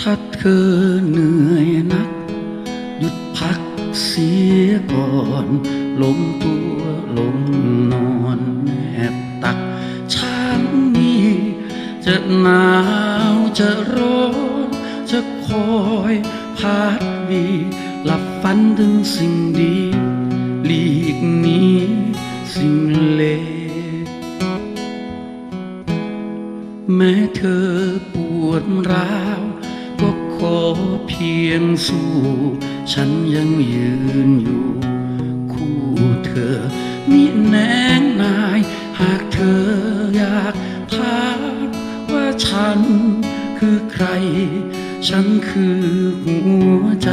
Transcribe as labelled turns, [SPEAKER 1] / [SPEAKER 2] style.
[SPEAKER 1] ถ้าเธอเหนื่อยนัก หยุดพักเสียก่อนล้มตัวลงนอนแนบตักฉันนี้จะหนาวจะร้อนจะคอยพัดวีหลับฝันถึงสิ่งดีหลีกนี้สิ่งเลวแม้เธอปวดร้าว เพียงสู้ ฉันยังยืนอยู่ คู่เธอมิแนงนาย หากเธออยากถามว่าฉันคือใคร ฉันคือหัวใจ